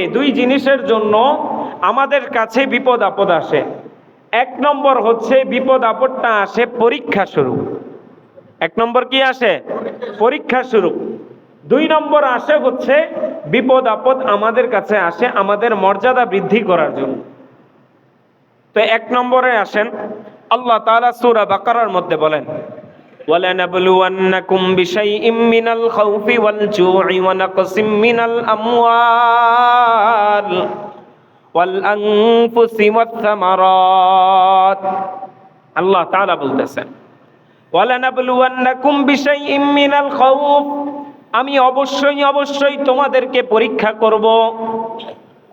এই দুই জিনিসের জন্য আমাদের কাছে বিপদ আপদ আসে। এক নম্বর হচ্ছে বিপদ আপদটা আসে পরীক্ষা শুরু। এক নম্বর কি আসে? পরীক্ষা শুরু। দুই নম্বর আসে হচ্ছে বিপদ আপদ আমাদের কাছে আসে আমাদের মর্যাদা বৃদ্ধি করার জন্য। তো এক নম্বরে আসেন, আল্লাহ তাআলা সূরা বাকারার মধ্যে বলেন ولنبلونكم بشيء من الخوف والجوع ونقص من الأموال والأنفس والثمرات আল্লাহ তাআলা বলতেছেন ওয়ালানাবলুয়ান্নাকুম বিশাইইম মিনাল খাউফ আমি অবশ্যই অবশ্যই তোমাদেরকে পরীক্ষা করব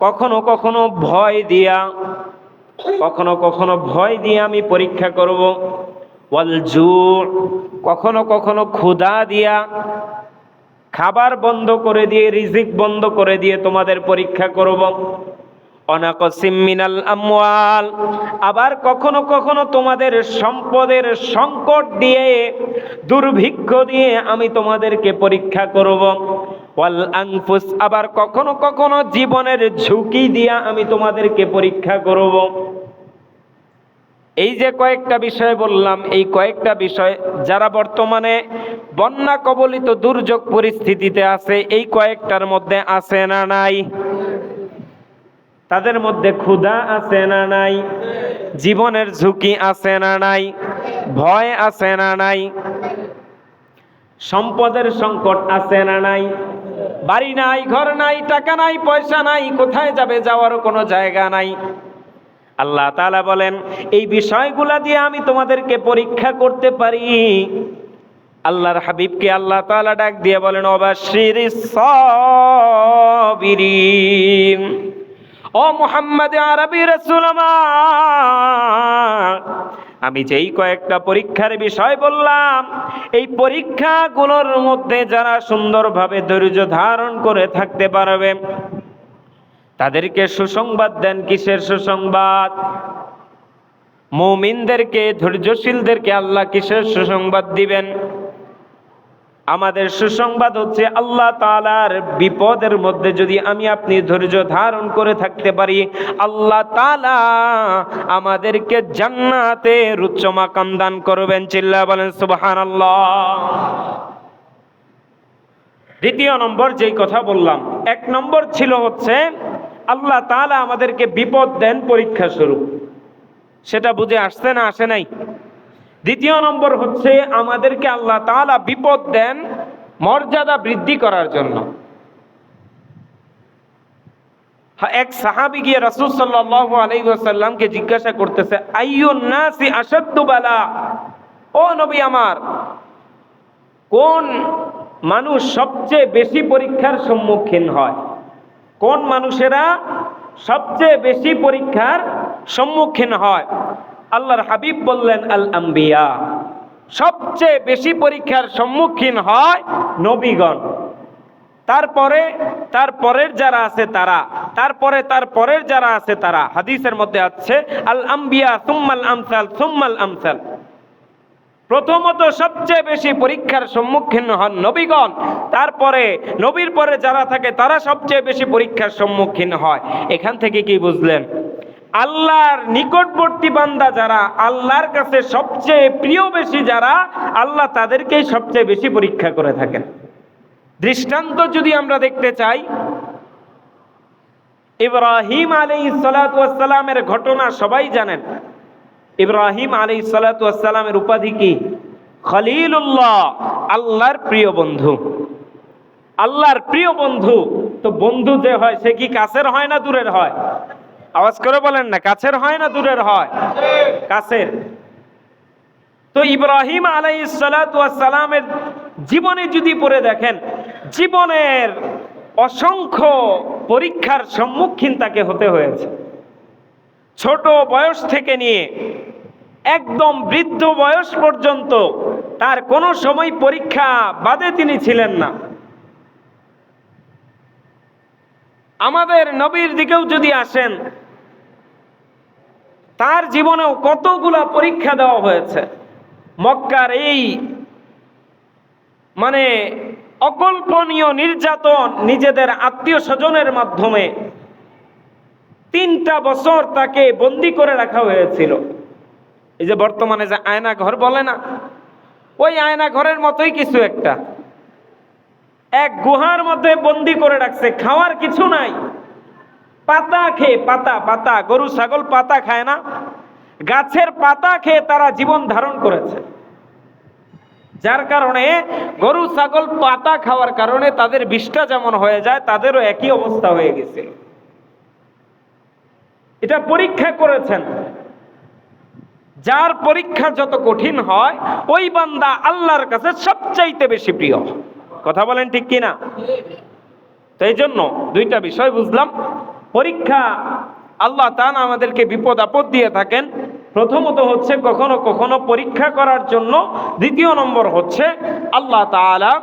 কখনো কখনো ভয় দিয়া কখনো কখনো ভয় দিয়ে আমি পরীক্ষা করব ওয়াল কখনো কখনো ক্ষুধা দিয়া, খাবার বন্ধ করে দিয়ে, রিজিক বন্ধ করে দিয়ে তোমাদের পরীক্ষা করব। আবার কখনো কখনো তোমাদের সম্পদের সংকট দিয়ে, দুর্ভিক্ষ দিয়ে আমি তোমাদেরকে পরীক্ষা করব। আনফুস, আবার কখনো কখনো জীবনের ঝুঁকি দিয়া আমি তোমাদেরকে পরীক্ষা করব। এই যে কয়েকটা বিষয় বললাম, এই কয়েকটা বিষয় যারা বর্তমানে বন্যা কবলিত দুর্যোগ পরিস্থিতিতে আছে, এই কয়েকটার মধ্যে আছে না নাই? তাদের মধ্যে ক্ষুধা আছে না নাই? জীবনের ঝুঁকি আছে না নাই? ভয় আছে না নাই? সম্পদের সংকট আছে না নাই? বাড়ি নাই, ঘর নাই, টাকা নাই, পয়সা নাই, কোথায় যাবে যাওয়ারও কোনো জায়গা নাই? আল্লাহ তালা বলেন, এই বিষয়গুলা দিয়ে আমি তোমাদেরকে পরীক্ষা করতে পারি। আল্লাহর হাবিবকে আল্লাহ তালা ডাক দিয়ে বলেন অবাশির সাবিরিন। ও মুহাম্মদ আরবি আমি যেই কয়েকটা পরীক্ষার বিষয় বললাম, এই পরীক্ষাগুলোর মধ্যে যারা সুন্দরভাবে ধৈর্য ধারণ করে থাকতে পারবে তাদেরকে সুসংবাদ দেন কিসের সুসংবাদ? মৌমিনদেরকে, ধৈর্যশীলদেরকে আল্লাহ কিসের সুসংবাদ দিবেন? আমাদের সুসংবাদ হচ্ছে আল্লাহ তালার বিপদের মধ্যে যদি আমি আপনি ধৈর্য ধারণ করে থাকতে পারি, আল্লাহ তালা আমাদেরকে জান্নাতে উচ্চ মাকাম দান করবেন। চিল্লা বলেন সুবাহান আল্লাহ দ্বিতীয় নম্বর যেই কথা বললাম, এক নম্বর ছিল হচ্ছে আল্লাহ তাআলা আমাদেরকে বিপদ দেন পরীক্ষা স্বরূপ। সেটা বুঝে আসছে না আসে নাই। দ্বিতীয় নম্বর হচ্ছে, আমাদেরকে আল্লাহ তাআলা বিপদ দেন মর্যাদা বৃদ্ধি করার জন্য। এক সাহাবি গিয়ে রাসূল ওয়াসাল্লামকে জিজ্ঞাসা করতেছে ও নবী আমার, কোন মানুষ সবচেয়ে বেশি পরীক্ষার সম্মুখীন হয়? কোন মানুষেরা সবচেয়ে বেশি পরীক্ষার সম্মুখীন হয়? আল্লাহর হাবিব বললেন, আল আম্বিয়া। সবচেয়ে বেশি পরীক্ষার সম্মুখীন হয় নবীগণ। তারপরে তার পরের যারা আছে তারা, তারপরে তার পরের যারা আছে তারা। হাদিসের মধ্যে আছে, আল আম্বিয়া সুম্মাল আমসাল সুম্মাল আমসাল। প্রথমত সবচেয়ে বেশি পরীক্ষার সম্মুখীন হন নবীগণ। তারপরে, নবীর পরে যারা থাকে, তারা সবচেয়ে বেশি পরীক্ষার সম্মুখীন হয়। এখান থেকে কি বুঝলেন? আল্লাহর নিকটবর্তী বান্দা যারা, আল্লাহর কাছে সবচেয়ে প্রিয় বেশি যারা, আল্লাহ তাদেরকেই সবচেয়ে বেশি পরীক্ষা করে থাকেন। দৃষ্টান্ত যদি আমরা দেখতে চাই, ইব্রাহিম আলী সালামের ঘটনা সবাই জানেন। ইব্রাহিম আলী সালামের উপাধি কি? খলিলুল্লাহ, আল্লাহর প্রিয় বন্ধু। আল্লাহর প্রিয় বন্ধু। তো বন্ধু যে হয়, সে কি কাছের হয় না দূরের হয়? আওয়াজ করে বলেন না, কাছের হয় না দূরের হয়? কাছের। তো ইব্রাহিম আলাই সালামের জীবনে যদি পড়ে দেখেন, জীবনের অসংখ্য পরীক্ষার সম্মুখীন তাকে হতে হয়েছে। ছোট বয়স থেকে নিয়ে একদম বৃদ্ধ বয়স পর্যন্ত তার কোনো সময় পরীক্ষা বাদে তিনি ছিলেন না। আমাদের নবীর দিকেও যদি আসেন, তার জীবনেও কতগুলা পরীক্ষা দেওয়া হয়েছে। মক্কার এই মানে অকল্পনীয় নির্যাতন নিজেদের আত্মীয় স্বজনের মাধ্যমে তিনটা বছর তাকে বন্দি করে রাখা হয়েছিল। এই যে বর্তমানে যে আয়না ঘর বলে না, ওই আয়না ঘরের মতোই কিছু একটা। এক গুহার মধ্যে বন্দি করে রাখছে, খাওয়ার কিছু নাই। পাতা খেয়ে পাতা পাতা, গরু, ছাগল পাতা খায় না। গাছের পাতা খেয়ে তারা জীবন ধারণ করেছে। যার কারণে গরু, ছাগল পাতা খাওয়ার কারণে তাদের বিষটা যেমন হয়ে যায়, তাদেরও একই অবস্থা হয়ে গেছিল এটা পরীক্ষা করেছেন। যার পরীক্ষা যত কঠিন হয়, ওই বান্দা আল্লাহর কাছে সবচাইতে বেশি প্রিয়। কথা বলেন ঠিক কিনা? তো এই জন্য দুইটা বিষয় বুঝলাম। পরীক্ষা আল্লাহ তান আমাদেরকে বিপদ আপদ দিয়ে থাকেন। প্রথমত হচ্ছে কখনো কখনো পরীক্ষা করার জন্য। দ্বিতীয় নম্বর হচ্ছে আল্লাহ তাআলা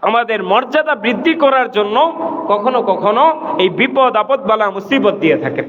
আমাদের মর্যাদা বৃদ্ধি করার জন্য কখনো কখনো এই বিপদ আপদ বালা মুসিবত দিয়ে থাকেন।